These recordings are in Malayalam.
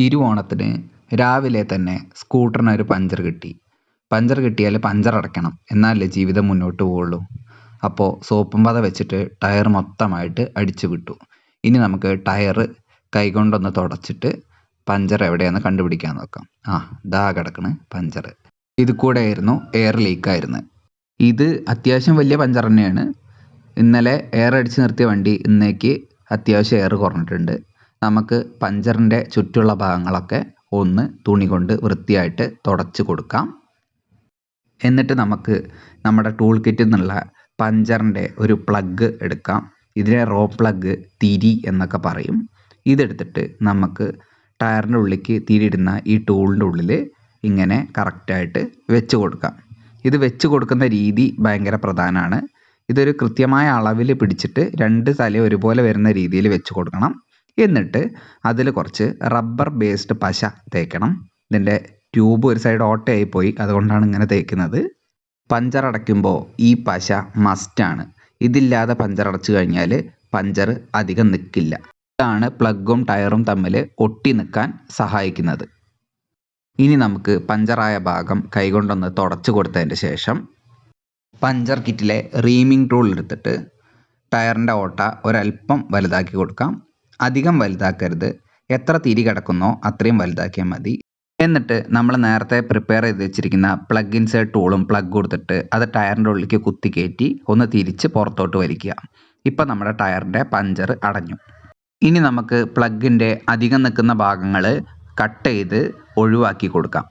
തിരുവോണത്തിന് രാവിലെ തന്നെ സ്കൂട്ടറിന് ഒരു പഞ്ചർ കിട്ടി. പഞ്ചർ കിട്ടിയാൽ പഞ്ചർ അടയ്ക്കണം. എന്നാലല്ലേ ജീവിതം മുന്നോട്ട് പോവുള്ളൂ. അപ്പോൾ സോപ്പും പത വെച്ചിട്ട് ടയർ മൊത്തമായിട്ട് അടിച്ചു വിട്ടു. ഇനി നമുക്ക് ടയർ കൈകൊണ്ടൊന്ന് തുടച്ചിട്ട് പഞ്ചർ എവിടെയാണെന്ന് കണ്ടുപിടിക്കാൻ നോക്കാം. ആ ദാ കിടക്കണ് പഞ്ചർ. ഇത് കൂടെ ആയിരുന്നു എയർ ലീക്കായിരുന്നു ഇത് അത്യാവശ്യം വലിയ പഞ്ചർ തന്നെയാണ്. ഇന്നലെ എയർ അടിച്ച് നിർത്തിയ വണ്ടി ഇന്നേക്ക് അത്യാവശ്യം എയർ കുറഞ്ഞിട്ടുണ്ട്. നമുക്ക് പഞ്ചറിന്റെ ചുറ്റുള്ള ഭാഗങ്ങളൊക്കെ ഒന്ന് തുണി കൊണ്ട് വൃത്തിയായിട്ട് തുടച്ച് കൊടുക്കാം. എന്നിട്ട് നമുക്ക് നമ്മുടെ ടൂൾ കിറ്റിൽ നിന്നുള്ള പഞ്ചറിന്റെ ഒരു പ്ലഗ് എടുക്കാം. ഇതിനെ റോ പ്ലഗ് തിരി എന്നൊക്കെ പറയും. ഇതെടുത്തിട്ട് നമുക്ക് ടയറിന്റെ ഉള്ളിലേക്ക് തിരിയിടുന്ന ഈ ടൂളിന്റെ ഉള്ളിൽ ഇങ്ങനെ കറക്റ്റായിട്ട് വെച്ച് കൊടുക്കാം. ഇത് വെച്ച് കൊടുക്കുന്ന രീതി ഭയങ്കര പ്രധാനമാണ് ഇതൊരു കൃത്യമായ അളവിൽ പിടിച്ചിട്ട് രണ്ട് തല ഒരുപോലെ വരുന്ന രീതിയിൽ വെച്ച് കൊടുക്കണം. എന്നിട്ട് അതിൽ കുറച്ച് റബ്ബർ ബേസ്ഡ് പശ തേക്കണം. ഇതിന്റെ ട്യൂബ് ഒരു സൈഡ് ഓട്ടയായി പോയി അതുകൊണ്ടാണ് ഇങ്ങനെ തേക്കുന്നത്. പഞ്ചർ അടയ്ക്കുമ്പോൾ ഈ പശ മസ്റ്റാണ് ഇതില്ലാതെ പഞ്ചർ അടച്ചു കഴിഞ്ഞാൽ പഞ്ചർ അധികം നിൽക്കില്ല ഇതാണ് പ്ലഗും ടയറും തമ്മിൽ ഒട്ടി നിൽക്കാൻ സഹായിക്കുന്നത്. ഇനി നമുക്ക് പഞ്ചറായ ഭാഗം കൈകൊണ്ടൊന്ന് തുടച്ചു കൊടുത്തതിന് ശേഷം പഞ്ചർ കിറ്റിലെ റീമിംഗ് ടൂൾ എടുത്തിട്ട് ടയറിന്റെ ഓട്ട ഒരല്പം വലുതാക്കി കൊടുക്കാം. അധികം വലുതാക്കരുത്. എത്ര തിരി കിടക്കുന്നോ അത്രയും വലുതാക്കിയാൽ മതി. എന്നിട്ട് നമ്മൾ നേരത്തെ പ്രിപ്പയർ ചെയ്ത് വെച്ചിരിക്കുന്ന പ്ലഗ് ഇൻസേർട്ട് ടൂളും പ്ലഗ് കൊടുത്തിട്ട് അത് ടയറിന്റെ ഉള്ളിലേക്ക് കുത്തി കയറ്റി ഒന്ന് തിരിച്ച് പുറത്തോട്ട് വലിക്കുക. ഇപ്പം നമ്മുടെ ടയറിന്റെ പഞ്ചർ അടഞ്ഞു. ഇനി നമുക്ക് പ്ലഗിന്റെ അധികം നിൽക്കുന്ന ഭാഗങ്ങൾ കട്ട് ചെയ്ത് ഒഴിവാക്കി കൊടുക്കാം.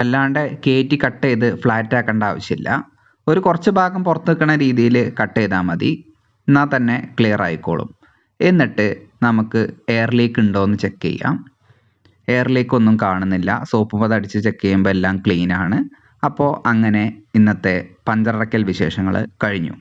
അല്ലാണ്ട് കയറ്റി കട്ട് ചെയ്ത് ഫ്ലാറ്റ് ആക്കേണ്ട ആവശ്യമില്ല. ഒരു കുറച്ച് ഭാഗം പുറത്ത് നിൽക്കുന്ന രീതിയിൽ കട്ട് ചെയ്താൽ മതി. എന്നാൽ തന്നെ ക്ലിയർ ആയിക്കോളും. എന്നിട്ട് നമുക്ക് എയർ ലീക്ക് ഉണ്ടോ എന്ന് ചെക്ക് ചെയ്യാം. എയർ ലീക്ക് ഒന്നും കാണുന്നില്ല. സോപ്പ് പത അടിച്ച് ചെക്ക് ചെയ്യുമ്പോൾ എല്ലാം ക്ലീൻ ആണ്. അപ്പോൾ അങ്ങനെ ഇന്നത്തെ പഞ്ചറക്കൽ വിശേഷങ്ങൾ കഴിഞ്ഞു.